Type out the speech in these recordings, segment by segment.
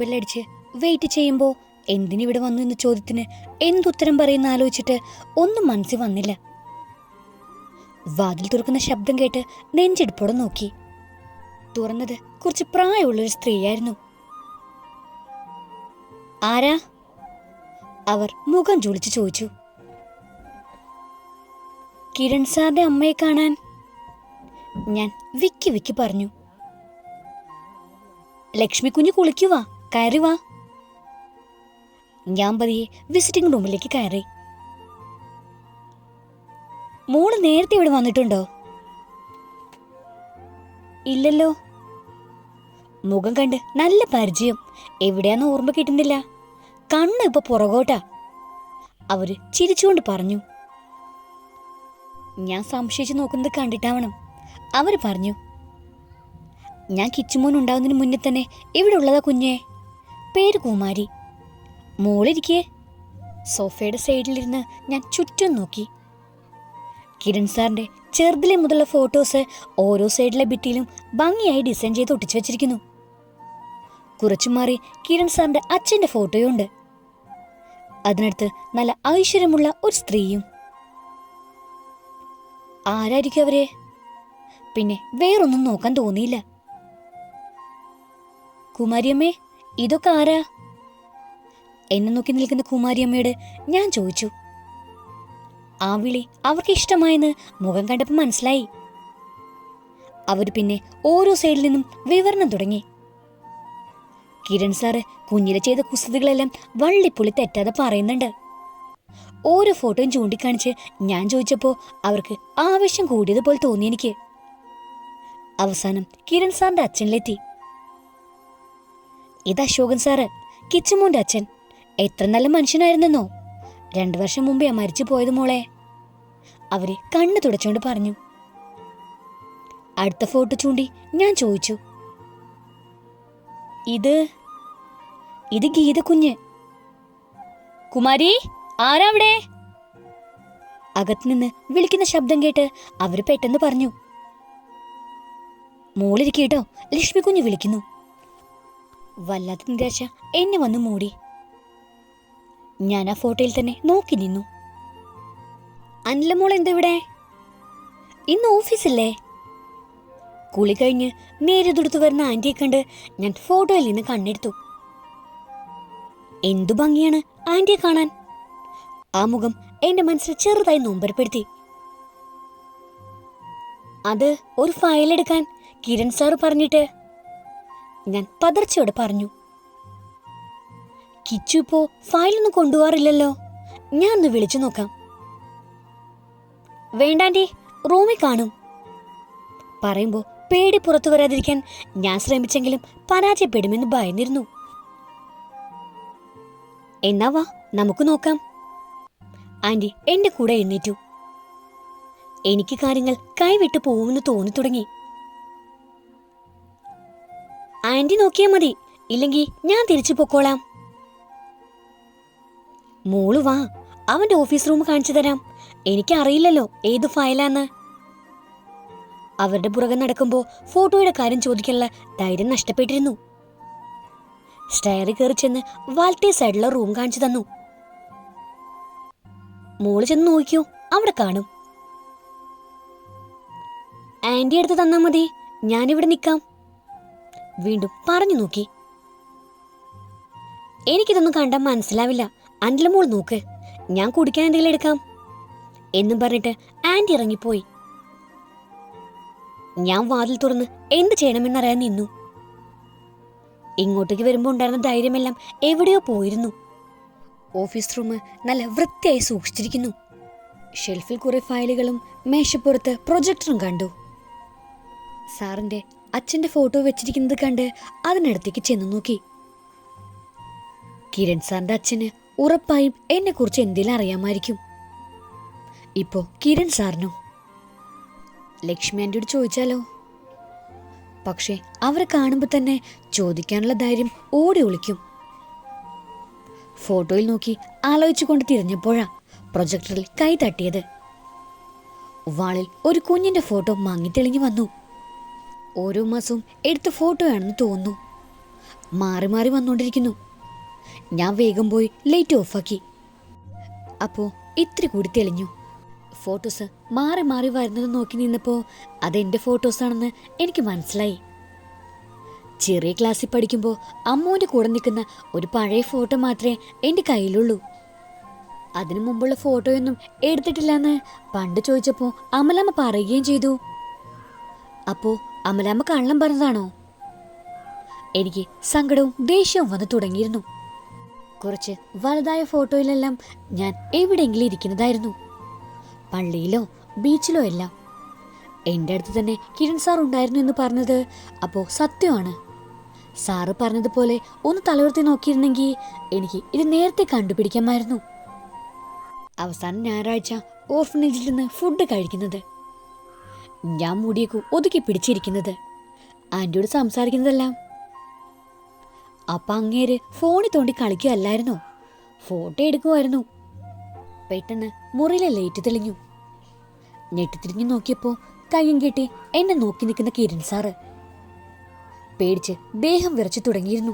ബെല്ലടിച്ച് wait ചെയ്യുമ്പോൾ എന്തിനിവിടെ വന്നു എന്ന ചോദ്യത്തിന് എന്തുത്തരം പറയുന്ന ആലോചിച്ചിട്ട് ഒന്നും മനസ്സിൽ വന്നില്ല. വാതിൽ തുറക്കുന്ന ശബ്ദം കേട്ട് നെഞ്ചെടുപ്പോടെ നോക്കി. തുറന്നത് കുറച്ച് പ്രായമുള്ളൊരു സ്ത്രീയായിരുന്നു. ആരാ? അവർ മുഖം ചുളിച്ച് ചോദിച്ചു. കിരൺ സാറിന്റെ അമ്മയെ കാണാൻ? ഞാൻ വിക്കി വിക്കി പറഞ്ഞു. ലക്ഷ്മി കുഞ്ഞ് കുളിക്കുവാ. കയറി വാ ഞാൻ പതിയെ വിസിറ്റിംഗ് റൂമിലേക്ക് കയറി. മോൾ നേരത്തെ ഇവിടെ വന്നിട്ടുണ്ടോ? ഇല്ലല്ലോ. മുഖം കണ്ട് നല്ല പരിചയം. എവിടെയാന്ന് ഓർമ്മ കിട്ടുന്നില്ല. കണ്ണ് ഇപ്പൊ പുറകോട്ടാ. അവർ ചിരിച്ചുകൊണ്ട് പറഞ്ഞു. ഞാൻ സംശയിച്ചു നോക്കുന്നത് കണ്ടിട്ടാവണം. അവർ പറഞ്ഞു. ഞാൻ കിച്ചുമോൻ ഉണ്ടാവുന്നതിന് മുന്നേ തന്നെ ഇവിടെ ഉള്ളതാ കുഞ്ഞെ. പേര് കുമാരി. മോളിരിക്കേ. സോഫയുടെ സൈഡിലിരുന്ന് ഞാൻ ചുറ്റും നോക്കി. കിരൺ സാറിന്റെ ചെറുതിലെ മുതലുള്ള ഫോട്ടോസ് ഓരോ സൈഡിലെ ഭിത്തിയിലും ഭംഗിയായി ഡിസൈൻ ചെയ്ത് ഒട്ടിച്ചു വെച്ചിരിക്കുന്നു. കുറച്ചു മാറി കിരൺ സാറിന്റെ അച്ഛന്റെ ഫോട്ടോയുണ്ട്. അതിനടുത്ത് നല്ല ഐശ്വര്യമുള്ള ഒരു സ്ത്രീയും. ആരായിരിക്കും അവരെ? പിന്നെ വേറൊന്നും നോക്കാൻ തോന്നിയില്ല. കുമാരിയമ്മേ ഇതൊക്കെ ആരാ? എന്നെ നോക്കി നിൽക്കുന്ന കുമാരിയമ്മയോട് ഞാൻ ചോദിച്ചു. ആ വിളി അവർക്ക് ഇഷ്ടമായെന്ന് മുഖം കണ്ടപ്പോൾ മനസ്സിലായി. അവർ പിന്നെ ഓരോ സൈഡിൽ നിന്നും വിവരണം തുടങ്ങി. കിരൺ സാറ് കുഞ്ഞിലെ ചെയ്ത കുസൃതികളെല്ലാം വള്ളിപ്പുള്ളി തെറ്റാതെ പറയുന്നുണ്ട്. ഓരോ ഫോട്ടോയും ചൂണ്ടിക്കാണിച്ച് ഞാൻ ചോദിച്ചപ്പോൾ അവർക്ക് ആവശ്യം കൂടിയതുപോലെ തോന്നി എനിക്ക്. അവസാനം കിരൺ സാറിന്റെ അച്ഛനിലെത്തി. ഇത് അശോകൻ സാറ് കിച്ചുമോന്റെ അച്ഛൻ. എത്ര നല്ല മനുഷ്യനായിരുന്നെന്നോ. രണ്ടു വർഷം മുമ്പേ മരിച്ചു പോയത് മോളെ. അവർ കണ്ണു തുടച്ചുകൊണ്ട് പറഞ്ഞു. അടുത്ത ഫോട്ടോ ചൂണ്ടി ഞാൻ ചോദിച്ചു. ഇത് ഇത് ഗീത കുഞ്ഞ്. കുമാരി ആരാവിടെ അകത്തുനിന്ന് വിളിക്കുന്ന ശബ്ദം കേട്ട് അവർ പെട്ടെന്ന് പറഞ്ഞു. മോളിരിക്കേട്ടോ ലക്ഷ്മി കുഞ്ഞ് വിളിക്കുന്നു. വല്ലാത്ത നിരാശ. എന്നെ വന്ന് മൂടി. ഞാൻ ആ ഫോട്ടോയിൽ തന്നെ നോക്കി നിന്നു. അനിലമോൾ എന്തെവിടെ? ഇന്ന് ഓഫീസില്ലേ? കുളി കഴിഞ്ഞ് നേരെ തുടുത്തു വരുന്ന ആന്റിയെ കണ്ട് ഞാൻ ഫോട്ടോയിൽ നിന്ന് കണ്ണെടുത്തു. എന്തു ഭംഗിയാണ് ആന്റിയെ കാണാൻ? ആ മുഖം എന്റെ മനസ്സിൽ ചെറുതായി നൊമ്പരപ്പെടുത്തി. അത് ഒരു ഫയൽ എടുക്കാൻ കിരൺ സാർ പറഞ്ഞിട്ട് ഞാൻ പതർച്ചയോടെ പറഞ്ഞു. കിച്ചു ഇപ്പോ ഫയലൊന്നും കൊണ്ടുപോകാറില്ലല്ലോ. ഞാൻ ഒന്ന് വിളിച്ചു നോക്കാം. വേണ്ടാന്റെ റൂമിൽ കാണും. പറയുമ്പോ പേടി പുറത്തു വരാതിരിക്കാൻ ഞാൻ ശ്രമിച്ചെങ്കിലും പരാജയപ്പെടുമെന്ന് ഭയന്നിരുന്നു. എന്നാ വാ നമുക്ക് നോക്കാം. ആന്റി എന്റെ കൂടെ എഴുന്നേറ്റു. എനിക്ക് കാര്യങ്ങൾ കൈവിട്ടു പോകുമെന്ന് തോന്നി തുടങ്ങി ആന്റി നോക്കിയാ മതി. ഇല്ലെങ്കിൽ ഞാൻ തിരിച്ചു പൊക്കോളാം. മോൾ വാ. അവന്റെ ഓഫീസ് റൂം കാണിച്ചു തരാം. എനിക്കറിയില്ലല്ലോ ഏത് ഫയലാന്ന്. അവരുടെ പുറകെ നടക്കുമ്പോ ഫോട്ടോയുടെ കാര്യം ചോദിക്കാനുള്ള ധൈര്യം നഷ്ടപ്പെട്ടിരുന്നു. സ്റ്റയറി കയറി ചെന്ന് വാൽറ്റേ സൈഡിലുള്ള റൂം കാണിച്ചു തന്നു. മോൾ ചെന്ന് നോക്കിയോ? അവിടെ കാണും. ആന്റി എടുത്ത് തന്നാ മതി. ഞാനിവിടെ നിൽക്കാം വീണ്ടും പറഞ്ഞു നോക്കി. എനിക്കിതൊന്നും കണ്ടാൽ മനസ്സിലാവില്ല. അനിലമോൾ മോൾ നോക്ക്. ഞാൻ കുടിക്കാൻ എന്തെങ്കിലും എടുക്കാം? എന്നും പറഞ്ഞിട്ട് ആന്റി ഇറങ്ങിപ്പോയി. ഞാൻ വാതിൽ തുറന്ന് എന്ത് ചെയ്യണമെന്നറിയാൻ നിന്നു. ഇങ്ങോട്ടേക്ക് വരുമ്പോൾ ഉണ്ടായിരുന്ന ധൈര്യമെല്ലാം എവിടെയോ പോയിരുന്നു. ഓഫീസ് റൂം നല്ല വൃത്തിയായി സൂക്ഷിച്ചിരിക്കുന്നു. ഷെൽഫിൽ കുറെ ഫയലുകളും മേശപ്പുറത്ത് പ്രൊജക്ടറും കണ്ടു. സാറിന്റെ അച്ഛന്റെ ഫോട്ടോ വെച്ചിരിക്കുന്നത് കണ്ട് അതിനടുത്തേക്ക് ചെന്നു നോക്കി. കിരൺ സാറിന്റെ അച്ഛന് ഉറപ്പായും എന്നെ കുറിച്ച് എന്തെങ്കിലും അറിയാമായിരിക്കും. ഇപ്പോ കിരൺ സാറിനോ. ലക്ഷ്മി ആന്റിയോട് ചോദിച്ചാലോ? പക്ഷേ അവരെ കാണുമ്പോൾ തന്നെ ചോദിക്കാനുള്ള ധൈര്യം ഓടി ഒളിക്കും. ഫോട്ടോയിൽ നോക്കി ആലോചിച്ചുകൊണ്ട് തിരിഞ്ഞപ്പോഴാ പ്രൊജക്ടറിൽ കൈ തട്ടിയത്. വാളിൽ ഒരു കുഞ്ഞിന്റെ ഫോട്ടോ മങ്ങിത്തെളിഞ്ഞു വന്നു. ഓരോ മാസവും എടുത്ത ഫോട്ടോയാണെന്ന് തോന്നുന്നു. മാറി മാറി വന്നുകൊണ്ടിരിക്കുന്നു ഞാൻ വേഗം പോയി ലൈറ്റ് ഓഫാക്കി അപ്പോൾ ഇത്തിരി കൂടി തെളിഞ്ഞു. ഫോട്ടോസ് മാറി മാറി വരുന്നത് നോക്കി നിന്നപ്പോൾ അതെന്റെ ഫോട്ടോസാണെന്ന് എനിക്ക് മനസ്സിലായി. ചെറിയ ക്ലാസ്സിൽ പഠിക്കുമ്പോൾ അമ്മൂന്റെ കൂടെ നിൽക്കുന്ന ഒരു പഴയ ഫോട്ടോ മാത്രമേ എന്റെ കയ്യിലുള്ളൂ. അതിനു മുമ്പുള്ള ഫോട്ടോയൊന്നും എടുത്തിട്ടില്ലെന്ന് പണ്ട് ചോദിച്ചപ്പോൾ അമലമ്മ പറയുകയും ചെയ്തു. അപ്പോൾ അമലമ്മ കള്ളം പറഞ്ഞതാണോ? എനിക്ക് സങ്കടവും ദേഷ്യവും വന്നു തുടങ്ങിയിരുന്നു. കുറച്ച് വലുതായ ഫോട്ടോയിലെല്ലാം ഞാൻ എവിടെയെങ്കിലും ഇരിക്കുന്നതായിരുന്നു. പള്ളിയിലോ ബീച്ചിലോ എല്ലാം. എന്റെ അടുത്ത് തന്നെ കിരൺ സാർ ഉണ്ടായിരുന്നു എന്ന് പറഞ്ഞത് അപ്പോൾ സത്യമാണ്. സാറ് പറഞ്ഞതുപോലെ ഒന്ന് തലയുർത്തി നോക്കിയിരുന്നെങ്കിൽ എനിക്ക് ഇത് നേരത്തെ കണ്ടുപിടിക്കാമായിരുന്നു. അവസാനം ഞായറാഴ്ച ഓർഫനേജിൽ നിന്ന് ഫുഡ് കഴിക്കുന്നത്. ഞാൻ മുടിയൊക്കെ ഒതുക്കി പിടിച്ചിരിക്കുന്നത്. ആന്റിയോട് സംസാരിക്കുന്നതെല്ലാം. അപ്പൊ അങ്ങേര് ഫോണിൽ തോണ്ടി കളിക്കുകയല്ലായിരുന്നോ? ഫോട്ടോ എടുക്കുമായിരുന്നു പെട്ടെന്ന് മുറിയിലെ ലൈറ്റ് തെളിഞ്ഞു. ഞെട്ടിത്തിരിഞ്ഞു നോക്കിയപ്പോ കയ്യും കെട്ടി എന്നെ നോക്കി നിൽക്കുന്ന കിരൺ സാറ് പേടിച്ച് ദേഹം വിറച്ചു തുടങ്ങിയിരുന്നു.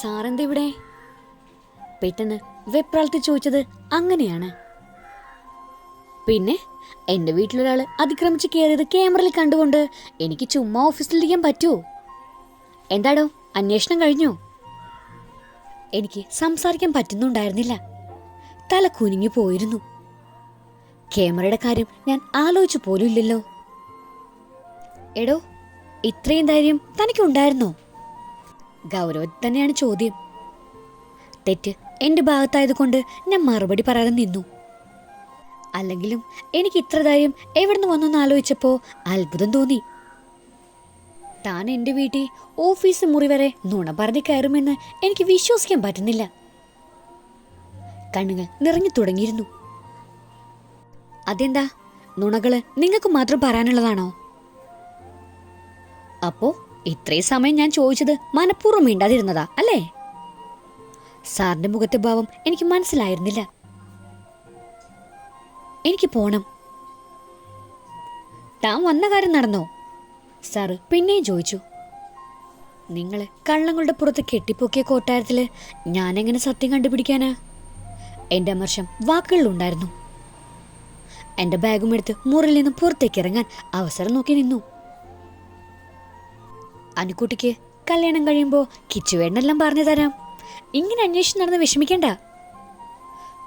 സാറെന്താ ഇവിടെ പെട്ടെന്ന് വെപ്രാളത്തിൽ ചോദിച്ചത് അങ്ങനെയാണ്. പിന്നെ എന്റെ വീട്ടിലൊരാൾ അതിക്രമിച്ച് കയറിയത് ക്യാമറയിൽ കണ്ടുകൊണ്ട് എനിക്ക് ചുമ്മാ ഓഫീസിലിരിക്കാൻ പറ്റുമോ എന്താടോ അന്വേഷണം കഴിഞ്ഞോ? എനിക്ക് സംസാരിക്കാൻ പറ്റുന്നുണ്ടായിരുന്നില്ല. തല കുനിഞ്ഞു പോയിരുന്നു. ക്യാമറയുടെ കാര്യം ഞാൻ ആലോചിച്ചു പോലും ഇല്ലല്ലോ എടോ ഇത്രയും ധൈര്യം തനിക്കുണ്ടായിരുന്നോ? ഗൗരവത്തിൽ തന്നെയാണ് ചോദ്യം. തെറ്റ് എന്റെ ഭാഗത്തായതുകൊണ്ട് ഞാൻ മറുപടി പറയാതെ നിന്നു. അല്ലെങ്കിലും എനിക്ക് ഇത്ര ധൈര്യം എവിടുന്ന് വന്നെന്ന് ആലോചിച്ചപ്പോൾ അത്ഭുതം തോന്നി. താൻ എന്റെ വീട്ടിൽ ഓഫീസ് മുറി വരെ നുണ പറഞ്ഞ് കയറുമെന്ന് എനിക്ക് വിശ്വസിക്കാൻ പറ്റുന്നില്ല. കണ്ണുകൾ നിറഞ്ഞു തുടങ്ങിയിരുന്നു. അതെന്താ? നുണകൾ നിങ്ങൾക്ക് മാത്രം പറയാനുള്ളതാണോ? അപ്പോ ഇത്രയും സമയം ഞാൻ ചോദിച്ചത് മനഃപൂർവം മിണ്ടാതിരുന്നതാ അല്ലേ? സാറിന്റെ മുഖത്തെ ഭാവം എനിക്ക് മനസ്സിലായിരുന്നില്ല. എനിക്ക് പോണം. താൻ വന്ന കാര്യം നടന്നോ? സാറ് പിന്നെയും ചോദിച്ചു. നിങ്ങൾ കള്ളങ്ങളുടെ പുറത്ത് കെട്ടിപ്പൊക്കിയ കോട്ടാരത്തിൽ ഞാനെങ്ങനെ സത്യം കണ്ടുപിടിക്കാനാ? എന്റെ അമർഷം വാക്കുകളിലുണ്ടായിരുന്നു. എന്റെ ബാഗും എടുത്ത് മുറിയിൽ നിന്ന് പുറത്തേക്ക് ഇറങ്ങാൻ അവസരം നോക്കി നിന്നു. അനുക്കുട്ടിക്ക് കല്യാണം കഴിയുമ്പോൾ കിച്ചുവേട്ടനെല്ലാം പറഞ്ഞു തരാം. ഇങ്ങനെ അന്വേഷിച്ച് നടന്ന് വിഷമിക്കണ്ട.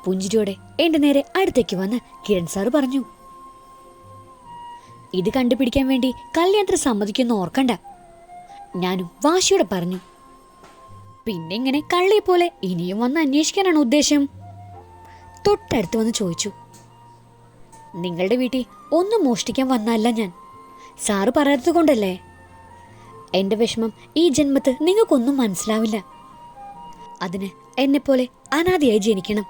പുഞ്ചിരിയോടെ എന്റെ നേരെ അടുത്തേക്ക് വന്ന് കിരൺ സാറ് പറഞ്ഞു ഇത് കണ്ടുപിടിക്കാൻ വേണ്ടി കല്യാണത്തിന് സമ്മതിക്കുന്നു ഓർക്കണ്ട. ഞാനും വാശിയോടെ പറഞ്ഞു പിന്നെ ഇങ്ങനെ കള്ളി പോലെ ഇനിയും വന്ന് അന്വേഷിക്കാനാണ് ഉദ്ദേശം? തൊട്ടടുത്ത് വന്ന് ചോദിച്ചു നിങ്ങളുടെ വീട്ടിൽ ഒന്നും മോഷ്ടിക്കാൻ വന്നല്ല ഞാൻ. സാറ് പറയാത്തത് കൊണ്ടല്ലേ? എന്റെ വിഷമം ഈ ജന്മത്ത് നിങ്ങൾക്കൊന്നും മനസ്സിലാവില്ല. അതിന് എന്നെപ്പോലെ അനാദിയായി ജനിക്കണം.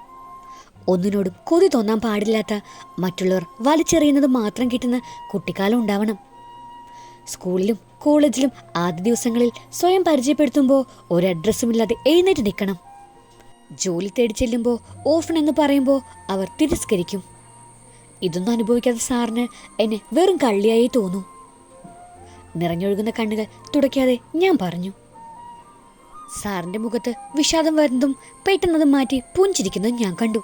ഒന്നിനോടും കൊതി തോന്നാൻ പാടില്ലാത്ത മറ്റുള്ളവർ വലിച്ചെറിയുന്നത് മാത്രം കിട്ടുന്ന കുട്ടിക്കാലം ഉണ്ടാവണം. സ്കൂളിലും കോളേജിലും ആദ്യ ദിവസങ്ങളിൽ സ്വയം പരിചയപ്പെടുത്തുമ്പോൾ ഒരു അഡ്രസ്സും ഇല്ലാതെ എഴുന്നേറ്റ് നിൽക്കണം. ജോലി തേടി ചെല്ലുമ്പോൾ ഓഫൺ എന്ന് പറയുമ്പോൾ അവർ തിരസ്കരിക്കും. ഇതൊന്നും അനുഭവിക്കാത്ത സാറിന് എന്നെ വെറും കള്ളിയായി തോന്നും. നിറഞ്ഞൊഴുകുന്ന കണ്ണുകൾ തുടയ്ക്കാതെ ഞാൻ പറഞ്ഞു സാറിന്റെ മുഖത്ത് വിഷാദം വരുന്നതും പെട്ടെന്നതും മാറ്റി പുഞ്ചിരിക്കുന്നതും ഞാൻ കണ്ടു.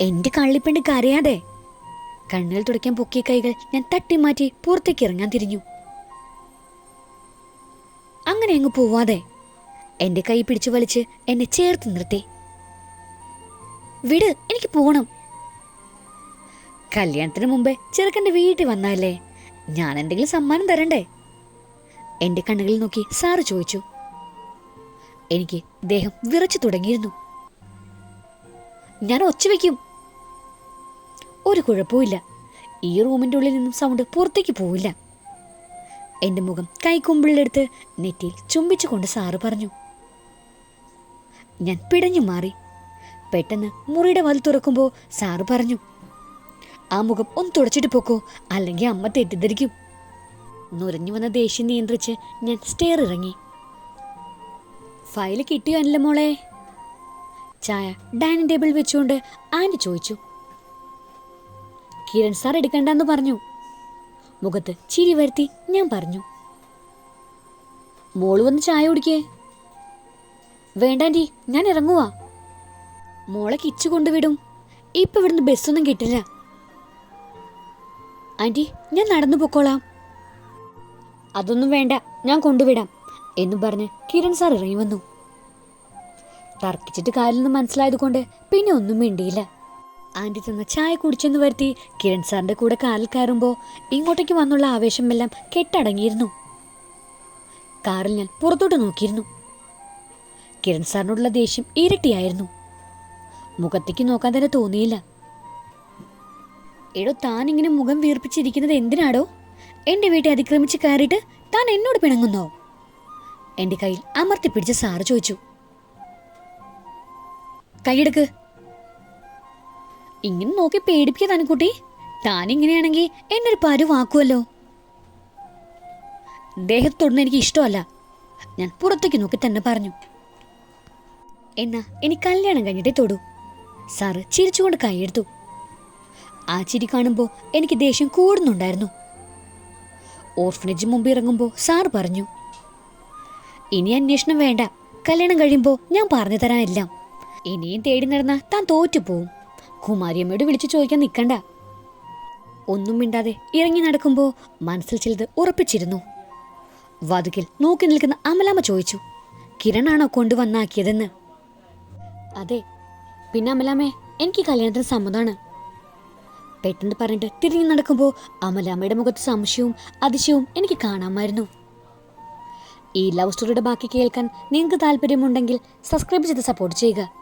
എന്റെ കള്ളിപ്പണ്ട് കരയാതെ. കണ്ണുകൾ തുടയ്ക്കാൻ പൊക്കിയ കൈകൾ ഞാൻ തട്ടി മാറ്റി പുറത്തേക്ക് ഇറങ്ങാൻ തിരിഞ്ഞു. അങ്ങനെ അങ്ങ് പോവാതെ എന്റെ കൈ പിടിച്ചു വലിച്ച് എന്നെ ചേർത്ത് നിർത്തി. വിട് എനിക്ക് പോകണം കല്യാണത്തിന് മുമ്പേ ചെറുക്കന്റെ വീട്ടിൽ വന്നാലേ ഞാൻ എന്തെങ്കിലും സമ്മാനം തരണ്ടേ? എന്റെ കണ്ണുകളിൽ നോക്കി സാറ് ചോദിച്ചു. എനിക്ക് ദേഹം വിറച്ചു തുടങ്ങിയിരുന്നു. ഞാൻ ഒച്ച വയ്ക്കും ഒരു കുഴപ്പമില്ല ഈ റൂമിന്റെ ഉള്ളിൽ നിന്നും സൗണ്ട് പുറത്തേക്ക് പോവില്ല. എന്റെ മുഖം കൈക്കുമ്പിളിലെടുത്ത് നെറ്റിയിൽ ചുംബിച്ചുകൊണ്ട് സാറ് പറഞ്ഞു. ഞാൻ പിടഞ്ഞു മാറി. പെട്ടെന്ന് മുറിയുടെ വാതിൽ തുറക്കുമ്പോൾ സാറ് പറഞ്ഞു. ആ മുഖം ഒന്ന് തുടച്ചിട്ട് പോക്കോ അല്ലെങ്കിൽ അമ്മ തെറ്റിദ്ധരിക്കും. നുരഞ്ഞു വന്ന ദേഷ്യം നിയന്ത്രിച്ച് ഞാൻ സ്റ്റെയർ ഇറങ്ങി. ഫയൽ കിട്ടിയോ അല്ല മോളെ? ചായ ഡൈനിങ് ടേബിൾ വെച്ചുകൊണ്ട് ആന്റി ചോദിച്ചു. കിരൺ സാർ എടുക്കണ്ടെന്ന് പറഞ്ഞു. മുഖത്ത് ചിരി വരുത്തി ഞാൻ പറഞ്ഞു. മോൾ വന്ന് ചായ കുടിക്കേ. വേണ്ട ആന്റി ഞാൻ ഇറങ്ങുവാ. മോളെ കിച്ചു കൊണ്ടുവിടും. ഇപ്പൊ ഇവിടുന്ന് ബസ്സൊന്നും കിട്ടില്ല. ആന്റി ഞാൻ നടന്നു പൊക്കോളാം. അതൊന്നും വേണ്ട ഞാൻ കൊണ്ടുവിടാം എന്നും പറഞ്ഞ് കിരൺ സാർ ഇറങ്ങി വന്നു. തർക്കിച്ചിട്ട് കാര്യമെന്ന് മനസ്സിലായതുകൊണ്ട് പിന്നെ ഒന്നും മിണ്ടിയില്ല. ആന്റി തന്ന ചായ കുടിച്ചെന്ന് വരുത്തി കിരൺ സാറിന്റെ കൂടെ കാറിൽ കയറുമ്പോൾ ഇങ്ങോട്ടേക്ക് വന്നുള്ള ആവേശമെല്ലാം കെട്ടടങ്ങിയിരുന്നു. കാറിൽ ഞാൻ പുറത്തോട്ട് നോക്കിയിരുന്നു. കിരൺ സാറിനോടുള്ള ദേഷ്യം ഇരട്ടിയായിരുന്നു. മുഖത്തേക്ക് നോക്കാൻ തന്നെ തോന്നിയില്ല. എടോ താൻ ഇങ്ങനെ മുഖം വീർപ്പിച്ചിരിക്കുന്നത് എന്തിനാടോ? എന്റെ വീട്ടിൽ അതിക്രമിച്ച് കയറിയിട്ട് താൻ എന്നോട് പിണങ്ങുന്നോ? എന്റെ കയ്യിൽ അമർത്തി പിടിച്ച് സാറ് ചോദിച്ചു. കൈയെടുക്ക്. ഇങ്ങനെ നോക്കി പേടിപ്പിക്കുക തനക്കുട്ടി. താൻ ഇങ്ങനെയാണെങ്കിൽ എന്നെ ഒരു പരുവാക്കുമല്ലോ ദേഹത്ത് തൊടുന്ന എനിക്ക് ഇഷ്ടമല്ല. ഞാൻ പുറത്തേക്ക് നോക്കി തന്നെ പറഞ്ഞു. എന്നാ ഇനി കല്യാണം കഴിഞ്ഞിട്ടേ തൊടൂ. സാറ് ചിരിച്ചുകൊണ്ട് കൈയെടുത്തു. ആ ചിരി കാണുമ്പോൾ എനിക്ക് ദേഷ്യം കൂടുന്നുണ്ടായിരുന്നു. ഓർഫനേജ് മുമ്പ് ഇറങ്ങുമ്പോൾ സാർ പറഞ്ഞു ഇനി അന്വേഷണം വേണ്ട. കല്യാണം കഴിയുമ്പോൾ ഞാൻ പറഞ്ഞു തരാൻ എല്ലാം. ഇനിയും തേടി നടന്ന താൻ തോറ്റുപോവും കുമാരിയമ്മയോട് വിളിച്ചു ചോദിക്കാൻ നിൽക്കണ്ട ഒന്നും മിണ്ടാതെ ഇറങ്ങി നടക്കുമ്പോൾ മനസ്സിൽ ചിലത് ഉറപ്പിച്ചിരുന്നു. വാതുകിൽ നോക്കി നിൽക്കുന്ന അമലാമ്മ ചോദിച്ചു കിരണാണോ കൊണ്ടുവന്നാക്കിയതെന്ന്? അതെ. പിന്നെ അമലാമ്മേ എനിക്ക് കല്യാണത്തിന് സമ്മതമാണ് പെട്ടെന്ന് പറഞ്ഞിട്ട് തിരിഞ്ഞു നടക്കുമ്പോൾ അമലാമ്മയുടെ മുഖത്ത് സംശയവും അതിശയവും എനിക്ക് കാണാമായിരുന്നു. ഈ ലവ് സ്റ്റോറിയുടെ ബാക്കി കേൾക്കാൻ നിങ്ങൾക്ക് താല്പര്യമുണ്ടെങ്കിൽ സബ്സ്ക്രൈബ് ചെയ്ത് സപ്പോർട്ട് ചെയ്യുക.